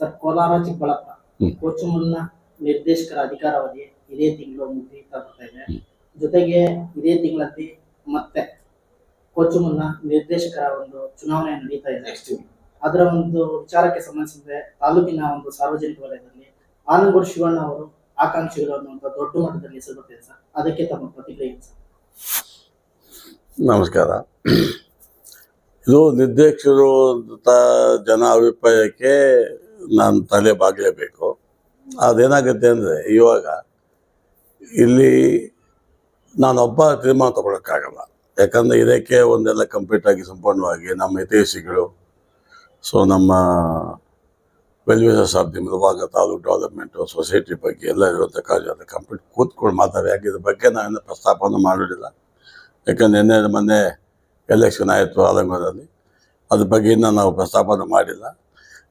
Sir Kolar Chikkaballapur. ಕೋಚುಮಲ್ನ ನಿರ್ದೇಶಕರ ಅಧಿಕಾರಾವಧಿ ಇದೇ ತಿಂಗಳು ಮುಗಿತಾ ಬರ್ತಾ ಇದೆ. ಜೊತೆಗೆ ಇದೇ ತಿಂಗಳಲ್ಲಿ ಮತ್ತೆ ಕೋಚುಮಲ್ನ ನಿರ್ದೇಶಕರ ಒಂದು ಚುನಾವಣೆ ನಡೀತಾ ಇದೆ. ಅದರ ಒಂದು ವಿಚಾರಕ್ಕೆ ಸಂಬಂಧಿಸಿದಂತೆ ತಾಲೂಕಿನ ಒಂದು ಸಾರ್ವಜನಿಕ ವಲಯದಲ್ಲಿ ಆನಂದಗೌಡ ಶಿವಣ್ಣ ಅವರು ಆಕಾಂಕ್ಷಿಗಳು ಅನ್ನುವಂಥ ದೊಡ್ಡ ಮಟ್ಟದಲ್ಲಿ ಹೆಸರು ಬರ್ತಿದೆ ಸರ್. ಅದಕ್ಕೆ ತಮ್ಮ ಪ್ರತಿಕ್ರಿಯೆ ಸರ್? ನಮಸ್ಕಾರ. ಇದು ನಿರ್ದೇಶಿರುವಂಥ ಜನ ಅಭಿಪ್ರಾಯಕ್ಕೆ ನಾನು ತಲೆ ಬಾಗಲೇಬೇಕು. ಅದೇನಾಗುತ್ತೆ ಅಂದರೆ ಇವಾಗ ಇಲ್ಲಿ ನಾನೊಬ್ಬ ತೀರ್ಮಾನ ತಗೊಳಕ್ಕಾಗಲ್ಲ. ಯಾಕಂದರೆ ಇದಕ್ಕೆ ಒಂದೆಲ್ಲ ಕಂಪ್ಲೀಟಾಗಿ ಸಂಪೂರ್ಣವಾಗಿ ನಮ್ಮ ಹಿತೈಷಿಗಳು ಸೊ ನಮ್ಮ ವೆಲ್ವಿಷರ್ಸ್ ಸಾಬ್ ನಿಮ್ಮದಾಗ ತಾಲೂಕು ಡೆವಲಪ್ಮೆಂಟು ಸೊಸೈಟಿ ಬಗ್ಗೆ ಎಲ್ಲ ಇರುವಂಥ ಕಾಳಜಿ ಕಂಪ್ಲೀಟ್ ಕೂತ್ಕೊಂಡು ಮಾತಾಡಿ. ಯಾಕೆ ಇದ್ರ ಬಗ್ಗೆ ನಾನು ಪ್ರಸ್ತಾಪವನ್ನು ಮಾಡೋದಿಲ್ಲ. ಯಾಕಂದ್ರೆ ನಿನ್ನೆ ಮೊನ್ನೆ ಎಲೆಕ್ಷನ್ ಆಯಿತು ಆಲಂಗೂರಲ್ಲಿ ಅದ್ರ ಬಗ್ಗೆ ಇನ್ನೂ ನಾವು ಪ್ರಸ್ತಾಪನೆ ಮಾಡಿಲ್ಲ.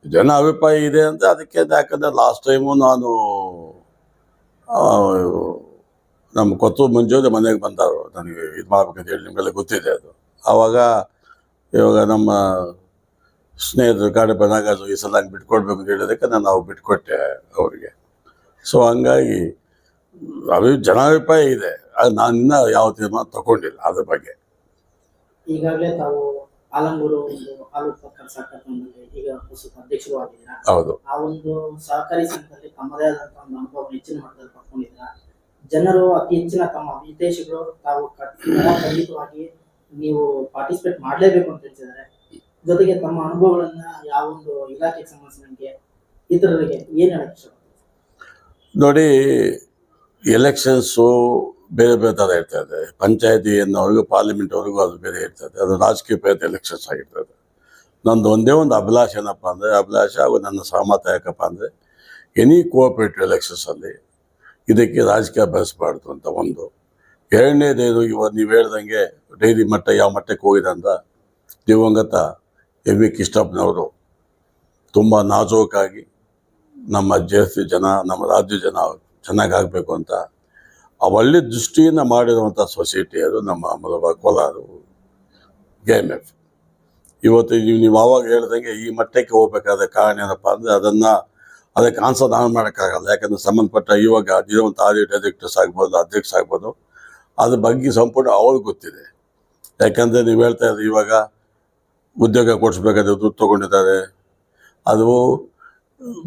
ಜನ ಅಭಿಪ್ರಾಯ ಇದೆ ಅಂತ ಅದಕ್ಕೆ ಯಾಕಂದರೆ ಲಾಸ್ಟ್ ಟೈಮು ನಾನು ನಮ್ಮ ಕೊತ್ತು ಮಂಜೂರಿ ಮನೆಗೆ ಬಂದವರು ನನಗೆ ಇದು ಮಾಡ್ಬೇಕಂತ ಹೇಳಿ ನಿಮಗೆಲ್ಲ ಗೊತ್ತಿದೆ ಅದು. ಆವಾಗ ಇವಾಗ ನಮ್ಮ ಸ್ನೇಹಿತರು ಕಾಡೆ ಬಂದಾಗ ಈ ಸಲ ಹಂಗೆ ಬಿಟ್ಕೊಡ್ಬೇಕು ಅಂತ ಹೇಳೋದಕ್ಕೆ ನಾನು ನಾವು ಬಿಟ್ಕೊಟ್ಟೆ ಅವರಿಗೆ. ಸೊ ಹಂಗಾಗಿ ಅಭಿ, ಜನಾಭಿಪ್ರಾಯ ಇದೆ. ಅದು ನಾನು ಇನ್ನೂ ಯಾವ ತೀರ್ಮಾನ ತಗೊಂಡಿಲ್ಲ ಅದ್ರ ಬಗ್ಗೆ. ಈಗಾಗಲೇ ತಾವು ಆಲಂಗೂರು ಸಹಕಾರ ಸಂಘದಲ್ಲಿ ಈಗ ಪ್ರಸ್ತುತ ಅಧ್ಯಕ್ಷರು ಆಗಿದ್ದೀರಾ ಹೌದು. ಆ ಒಂದು ಸಹಕಾರಿ ಸಂಘದಲ್ಲಿ ತಮ್ಮದೇ ಆದಂತಹ ಒಂದು ಅನುಭವ ಹೆಚ್ಚಿನ ಮಟ್ಟದಲ್ಲಿ ಪಡ್ಕೊಂಡಿದ್ದೀರಾ? ಜನರು ಅತಿ ಹೆಚ್ಚಿನ ತಮ್ಮ ಹಿತೈಷಿಗಳು ತಾವು ಖಂಡಿತವಾಗಿ ನೀವು ಪಾರ್ಟಿಸಿಪೇಟ್ ಮಾಡಲೇಬೇಕು ಅಂತ ಹೇಳ್ತಿದ್ದಾರೆ. ಜೊತೆಗೆ ತಮ್ಮ ಅನುಭವಗಳನ್ನ ಯಾವ ಒಂದು ಇಲಾಖೆಗೆ ಸಂಬಂಧಿಸಿದಂಗೆ ಇತರರಿಗೆ ಏನು ಹೇಳಕ್ಕೆ ನೋಡಿ ಎಲೆಕ್ಷನ್ಸು ಬೇರೆ ಬೇರೆ ಥರ ಇರ್ತದೆ. ಪಂಚಾಯತಿ ಅನ್ನೋವರೆಗೂ ಪಾರ್ಲಿಮೆಂಟ್ವರೆಗೂ ಅದು ಬೇರೆ ಇರ್ತದೆ. ಅದು ರಾಜಕೀಯ ಪ್ರೇರಿತ ಎಲೆಕ್ಷನ್ಸ್ ಆಗಿರ್ತದೆ. ನಂದು ಒಂದೇ ಒಂದು ಅಭಿಲಾಷೆ ಏನಪ್ಪ ಅಂದರೆ, ಅಭಿಲಾಷೆ ಹಾಗೂ ನನ್ನ ಸಹಮತ ಯಾಕಪ್ಪ ಅಂದರೆ ಎನಿ ಕೋಆಪ್ರೇಟಿವ್ ಎಲೆಕ್ಷನ್ಸಲ್ಲಿ ಇದಕ್ಕೆ ರಾಜಕೀಯ ಬೆಳೆಸಬಾರ್ದು ಅಂತ ಒಂದು. ಎರಡನೇದೇನು ಇವಾಗ ನೀವು ಹೇಳ್ದಂಗೆ ಡೈರಿ ಮಟ್ಟ ಯಾವ ಮಟ್ಟಕ್ಕೆ ಹೋಗಿದೆ ಅಂತ ದಿವಂಗತ ಎ ವಿ ಕೃಷ್ಣಪ್ಪನವರು ತುಂಬ ನಾಜೂಕಾಗಿ ನಮ್ಮ ಜೆ ಜನ, ನಮ್ಮ ರಾಜ್ಯ ಜನ ಚೆನ್ನಾಗಿ ಆಗಬೇಕು ಅಂತ ಒಳ್ಳೆ ದೃಷ್ಟಿಯಿಂದ ಮಾಡಿರುವಂಥ ಸೊಸೈಟಿ ಅದು ನಮ್ಮ ಮೂಲಭ ಕೋಲಾರ ಕೆ ಎಂ ಎಫ್. ಇವತ್ತು ನೀವು ನೀವು ಆವಾಗ ಹೇಳ್ದಂಗೆ ಈ ಮಟ್ಟಕ್ಕೆ ಹೋಗ್ಬೇಕಾದ ಕಾರಣ ಏನಪ್ಪ ಅಂದರೆ ಅದನ್ನು ಅದಕ್ಕೆ ಆನ್ಸರ್ ನಾನು ಮಾಡೋಕ್ಕಾಗಲ್ಲ. ಯಾಕಂದರೆ ಸಂಬಂಧಪಟ್ಟ ಇವಾಗ ಇರುವಂಥ ಆಡಿಟ್ ಡೈರೆಕ್ಟರ್ಸ್ ಆಗ್ಬೋದು, ಅಧ್ಯಕ್ಷ ಆಗ್ಬೋದು, ಅದ್ರ ಬಗ್ಗೆ ಸಂಪೂರ್ಣ ಅವ್ರಿಗೆ ಗೊತ್ತಿದೆ. ಯಾಕಂದರೆ ನೀವು ಹೇಳ್ತಾ ಇದ್ದೀರಿ ಇವಾಗ ಉದ್ಯೋಗ ಕೊಡಿಸ್ಬೇಕಾದ್ರೆ ದುಡ್ಡು ತೊಗೊಂಡಿದ್ದಾರೆ. ಅದು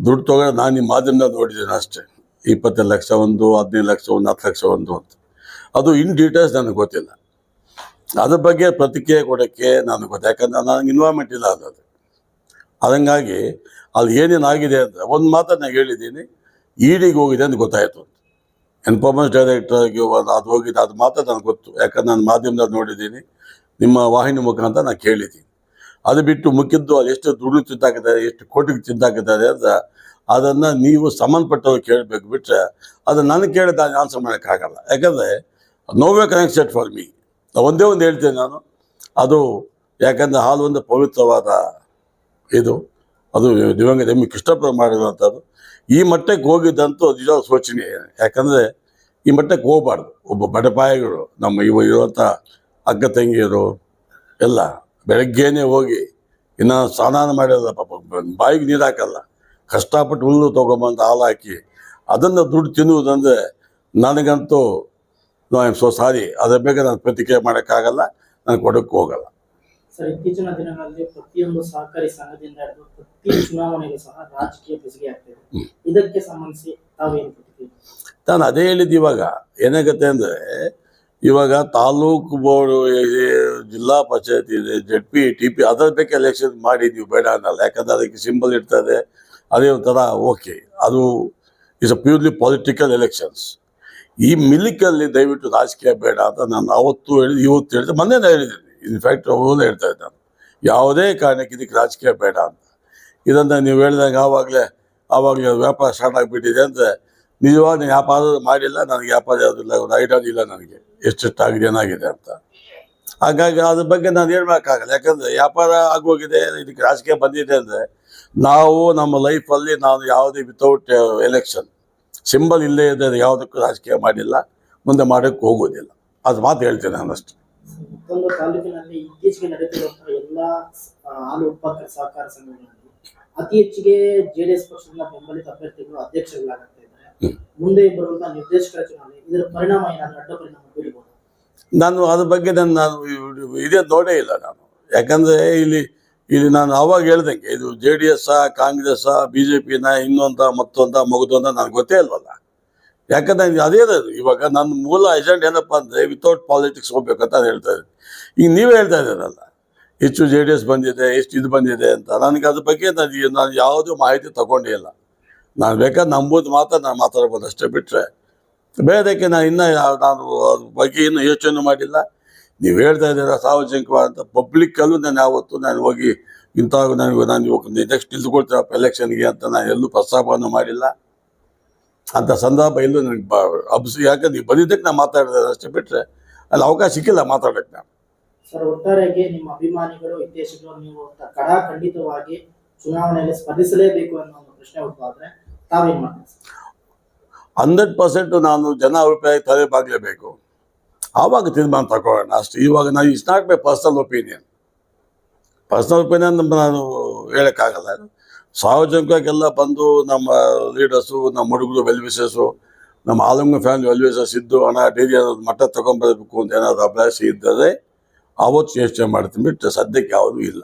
ದುಡ್ಡು ತೊಗೊಂಡು ನಾನು ನಿಮ್ಮ ಮಾಧ್ಯಮದ ನೋಡಿದ್ದೀನಿ ಅಷ್ಟೇ. ಇಪ್ಪತ್ತು ಲಕ್ಷ ಒಂದು, ಹದಿನೈದು ಲಕ್ಷ ಒಂದು, ಹತ್ತು ಲಕ್ಷ ಒಂದು ಅಂತ. ಅದು ಇನ್ ಡೀಟೇಲ್ಸ್ ನನಗೆ ಗೊತ್ತಿಲ್ಲ. ಅದ್ರ ಬಗ್ಗೆ ಪ್ರತಿಕ್ರಿಯೆ ಕೊಡೋಕ್ಕೆ ನನಗೆ ಗೊತ್ತು ಯಾಕಂದ್ರೆ ನನಗೆ ಇನ್ವಾಲ್ವ್ಮೆಂಟ್ ಇಲ್ಲ ಅದು ಅದಂಗಾಗಿ ಅಲ್ಲಿ ಏನೇನು ಆಗಿದೆ ಅಂತ ಒಂದು ನಾನು ಹೇಳಿದ್ದೀನಿ. ಡಿಗೆ ಹೋಗಿದೆ ಅಂತ ಗೊತ್ತಾಯಿತು ಅಂತ. ಇನ್ಫಾರ್ಮೆನ್ಸ್ ಡೈರೆಕ್ಟರ್ಗೆ ಅದು ಹೋಗಿದೆ, ಅದು ಮಾತ್ರ ನನಗೆ ಗೊತ್ತು. ಯಾಕಂದ್ರೆ ನಾನು ಮಾಧ್ಯಮದಲ್ಲಿ ನೋಡಿದ್ದೀನಿ. ನಿಮ್ಮ ವಾಹಿನಿ ಮುಖಾಂತರ ನಾನು ಕೇಳಿದ್ದೀನಿ. ಅದು ಬಿಟ್ಟು ಮುಖ್ಯದ್ದು ಅಲ್ಲಿ ಎಷ್ಟು ದುಡ್ಡು ತಿಂತಾಕಿದ್ದಾರೆ ಎಷ್ಟು ಕೋಟಿಗೆ ತಿಂತಾಕಿದ್ದಾರೆ ಅಂತ ಅದನ್ನು ನೀವು ಸಂಬಂಧಪಟ್ಟವ್ರು ಕೇಳಬೇಕು ಬಿಟ್ಟರೆ ಅದು ನನಗೆ ಕೇಳಿದ ಆನ್ಸರ್ ಮಾಡೋಕ್ಕಾಗಲ್ಲ ಯಾಕಂದರೆ ನೋವೇ ಕನೆಕ್ಟೆಡ್ ಫಾರ್ ಮೀ ಒಂದೇ ಒಂದು ಹೇಳ್ತೇನೆ ನಾನು. ಅದು ಯಾಕಂದರೆ ಹಾಲು ಒಂದು ಪವಿತ್ರವಾದ ಇದು. ಅದು ದಿವಂಗತ ನಿಮಗೆ ಕೃಷ್ಣಪ್ಪ ಮಾಡಿರುವಂಥದ್ದು. ಈ ಮಟ್ಟಕ್ಕೆ ಹೋಗಿದ್ದಂತೂ ನಿಜ ಶೋಚನೀಯ ಯಾಕಂದರೆ ಈ ಮಟ್ಟಕ್ಕೆ ಹೋಗಬಾರ್ದು. ಒಬ್ಬ ಬಡಪಾಯಿಗಳು ನಮ್ಮ ಇವ ಇರುವಂಥ ಅಕ್ಕ ತಂಗಿಯರು, ಎಲ್ಲ ಬೆಳಗ್ಗೆನೇ ಹೋಗಿ ಇನ್ನೂ ಸ್ನಾನ ಮಾಡಿರಲ್ಲ ಪಾಪ, ಬಾಯಿಗೆ ನೀರು ಹಾಕಲ್ಲ. ಕಷ್ಟಪಟ್ಟು ಹುಲ್ಲು ತೊಗೊಂಬಂದು ಹಾಲು ಹಾಕಿ ಅದನ್ನು ದುಡ್ಡು ತಿನ್ನುವುದಂದರೆ ನನಗಂತೂ no I am so sorry ಅದ್ರ ಬಗ್ಗೆ ನಾನು ಪ್ರತಿಕ್ರಿಯೆ ಮಾಡೋಕ್ಕಾಗಲ್ಲ ನಾನು ಕೊಡೋಕ್ಕೆ ಹೋಗಲ್ಲ. ಸರ್ ಇತ್ತೀಚಿನ ದಿನಗಳಲ್ಲಿ ಪ್ರತಿಯೊಂದು ಸಹಕಾರಿ ಸಂಘದಿಂದ ಹಿಡಿದು ಪ್ರತಿ ಚುನಾವಣೆಗೂ ಸಹ ರಾಜಕೀಯ ಬೆಸಿಗೆ ಆಗ್ತಿದೆ. ಇದಕ್ಕೆ ಸಂಬಂಧಿಸಿ ತಾವೇನು ನಾನು ಅದೇ ಹೇಳಿದ್ದು ಇವಾಗ. ಏನಾಗುತ್ತೆ ಅಂದರೆ ಇವಾಗ ತಾಲೂಕು ಬೋರ್ಡು ಜಿಲ್ಲಾ ಪಂಚಾಯತ್ ಇದೆ ಜೆಡ್ ಪಿ ಟಿ ಪಿ ಅದರ ಬಗ್ಗೆ ಎಲೆಕ್ಷನ್ ಮಾಡಿದ್ದೀವಿ ನೀವು ಬೇಡ ಅನ್ನಲ್ಲ. ಯಾಕಂದರೆ ಅದಕ್ಕೆ ಸಿಂಬಲ್ ಇರ್ತದೆ. ಅದೇ ಒಂಥರ ಓಕೆ ಅದು is a purely political elections ಈ ಮಿಲಿಕಲ್ಲಿ ದಯವಿಟ್ಟು ರಾಜಕೀಯ ಬೇಡ ಅಂತ ನಾನು ಅವತ್ತು ಹೇಳಿದ್ದು ಇವತ್ತು ಹೇಳಿದೆ, ಮೊನ್ನೆ ನಾನು ಹೇಳಿದ್ದೀನಿ. ಇನ್ಫ್ಯಾಕ್ಟ್ ಅವರು ಹೇಳ್ತಾ ಇದ್ದೆ ನಾನು. ಯಾವುದೇ ಕಾರಣಕ್ಕೆ ಇದಕ್ಕೆ ರಾಜಕೀಯ ಬೇಡ ಅಂತ. ಇದನ್ನು ನೀವು ಹೇಳಿದಾಗ ಆವಾಗಲೇ ಆವಾಗಲೇ ವ್ಯಾಪಾರ ಸ್ಟಾರ್ಟ್ ಆಗಿಬಿಟ್ಟಿದೆ ಅಂದರೆ ನಿಜವಾಗಿ ವ್ಯಾಪಾರ ಮಾಡಿಲ್ಲ, ನನಗೆ ವ್ಯಾಪಾರ ಯಾವುದಿಲ್ಲ ಒಂದು ಐಡಿಯಾ ಇಲ್ಲ ನನಗೆ. ಎಷ್ಟೆಷ್ಟಾಗಿದೆ ಏನಾಗಿದೆ ಅಂತ. ಹಾಗಾಗಿ ಅದ್ರ ಬಗ್ಗೆ ನಾನು ಹೇಳ್ಬೇಕಾಗಲ್ಲ. ಯಾಕಂದರೆ ವ್ಯಾಪಾರ ಆಗೋಗಿದೆ, ಇದಕ್ಕೆ ರಾಜಕೀಯ ಬಂದಿದೆ ಅಂದರೆ ನಾವು ನಮ್ಮ ಲೈಫಲ್ಲಿ ನಾನು ಯಾವುದೇ ವಿತೌಟ್ ಎಲೆಕ್ಷನ್ ಸಿಂಬಲ್ ಇಲ್ಲೇ ಇದೆ ಯಾವುದಕ್ಕೂ ರಾಜಕೀಯ ಮಾಡಿಲ್ಲ ಮುಂದೆ ಮಾಡೋಕ್ಕೆ ಹೋಗೋದಿಲ್ಲ ಅದು ಮಾತು ಹೇಳ್ತೇನೆ ನಾನಷ್ಟು. ಮತ್ತೊಂದು ತಾಲೂಕಿನಲ್ಲಿ ಇತ್ತೀಚೆಗೆ ನಡೆದಿರುವಂತಹ ಎಲ್ಲಾ ಹಾಲು ಉತ್ಪಾದಕರ ಸಹಕಾರ ಸಂಘಗಳಲ್ಲಿ ಅತಿ ಹೆಚ್ಚಿಗೆ ಜೆಡಿಎಸ್ ಪಕ್ಷದಿಂದ ಬೆಂಬಲಿತ ಅಭ್ಯರ್ಥಿಗಳು ಅಧ್ಯಕ್ಷಗಳಾಗ್ತಾ ಇದ್ದಾರೆ. ಮುಂದೆ ಬರುವಂತಹ ನಿರ್ದೇಶಕರ ಚುನಾವಣೆ ಇದರ ಪರಿಣಾಮ ಏನಾದರೂ ಅಡ್ಡ ಪರಿಣಾಮ ಬೀಳಬಹುದು ನಾನು ಅದ್ರ ಬಗ್ಗೆ ನಾನು ನಾನು ಇದೇ ನೋಡೇ ಇಲ್ಲ ನಾನು. ಯಾಕಂದ್ರೆ ಇಲ್ಲಿ ಇಲ್ಲಿ ನಾನು ಅವಾಗ ಹೇಳ್ದಂಗೆ, ಇದು J D S Congress B J ಪಿನ ಇನ್ನೊಂದ, ಮತ್ತೊಂದ, ಮಗದೊಂದ ನನಗೆ ಗೊತ್ತೇ ಇಲ್ವಲ್ಲ. ಯಾಕಂದ್ರೆ ಅದೇ ಇದೆ ಇವಾಗ ನನ್ನ ಮೂಲ ಎಜೆಂಡ್ ಏನಪ್ಪ ಅಂದರೆ ವಿತೌಟ್ ಪಾಲಿಟಿಕ್ಸ್ ಹೋಗ್ಬೇಕಂತ ನಾನು ಹೇಳ್ತಾ ಇದ್ದೀನಿ. ಈಗ ನೀವೇ ಹೇಳ್ತಾ ಇದ್ದೀರಲ್ಲ, ಹೆಚ್ಚು ಜೆ ಡಿ ಎಸ್ ಬಂದಿದೆ ಎಷ್ಟು ಇದು ಬಂದಿದೆ ಅಂತ. ನನಗೆ ಅದ್ರ ಬಗ್ಗೆ ನಾನು ಈ- ನಾನು ಯಾವುದೂ ಮಾಹಿತಿ ತಗೊಂಡೇ ಇಲ್ಲ. ನಾನು ಬೇಕಾದ್ರೆ ನಂಬುದು ಮಾತ್ರ ನಾನು ಮಾತಾಡ್ಬೋದು ಅಷ್ಟೇ ಬಿಟ್ಟರೆ ಬೇರೆದಕ್ಕೆ ನಾನು ಇನ್ನೂ ನಾನು ಅದ್ರ ಬಗ್ಗೆ ಇನ್ನೂ ಯೋಚನೆ ಮಾಡಿಲ್ಲ. ನೀವು ಹೇಳ್ತಾ ಇದ್ದೀರಾ ಸಾರ್ವಜನಿಕವಾದ ಅಂತ ಪಬ್ಲಿಕ್ಕಲ್ಲೂ ನಾನು ಯಾವತ್ತು ನಾನು ಹೋಗಿ ಇಂಥ ನನಗೆ ನಾನು ಇವಾಗ ನೆಕ್ಸ್ಟ್ ನಿಂತ್ಕೊಳ್ತೀರಪ್ಪ ಎಲೆಕ್ಷನ್ಗೆ ಅಂತ ನಾನು ಎಲ್ಲೂ ಪ್ರಸ್ತಾಪವನ್ನು ಮಾಡಿಲ್ಲ. ಅಂತ ಸಂದರ್ಭ ಎಲ್ಲೂ ನನಗೆ ಬ ಅಬ್ಸ್ ಯಾಕಂದ್ರೆ ನೀವು ಬಂದಿದ್ದಕ್ಕೆ ನಾನು ಮಾತಾಡಿದೆ ಅಷ್ಟೇ ಬಿಟ್ಟರೆ ಅಲ್ಲಿ ಅವಕಾಶ ಸಿಕ್ಕಿಲ್ಲ ಮಾತಾಡೋಕ್ಕೆ ನಾನು. ಸರ್ ಒಟ್ಟಾರೆಯಾಗಿ ನಿಮ್ಮ ಅಭಿಮಾನಿಗಳು ನೀವು ಖಂಡಿತವಾಗಿ ಚುನಾವಣೆಯಲ್ಲಿ ಸ್ಪರ್ಧಿಸಲೇಬೇಕು ಅನ್ನೋ ಒಂದು ಪ್ರಶ್ನೆ ತಾವೇನ್ ಮಾಡ್ತೀರಿ? ಹಂಡ್ರೆಡ್ ಪರ್ಸೆಂಟು ನಾನು ಜನ ಅಭಿಪ್ರಾಯ ತಲೆಬಾಗಲೇಬೇಕು ಆವಾಗ ತೀರ್ಮಾನ ತಗೊಳ್ಳೋಣ ಅಷ್ಟು. ಇವಾಗ ನಾವು ಇಷ್ಟ not my personal opinion personal opinion ನಾನು ಹೇಳೋಕ್ಕಾಗಲ್ಲ. ಸಾರ್ವಜನಿಕರಿಗೆಲ್ಲ ಬಂದು ನಮ್ಮ ಲೀಡರ್ಸು ನಮ್ಮ ಹುಡುಗರು ವೆಲ್ವಿಸಸ್ಸು ನಮ್ಮ ಆಲಂಗ ಫ್ಯಾಮಿಲಿ ವೆಲ್ವಿಸಸ್ ಇದ್ದು ಹಣ ಡೈರಿ ಅನ್ನೋದು ಮಟ್ಟ ತಗೊಂಡ್ಬರಬೇಕು ಅಂತ ಏನಾದರೂ ಅಭ್ಯಾಸ ಇದ್ದರೆ ಅವತ್ತು ಯೋಚನೆ ಮಾಡ್ತೀನಿ ಬಿಟ್ಟು ಸದ್ಯಕ್ಕೆ ಯಾವುದೂ ಇಲ್ಲ.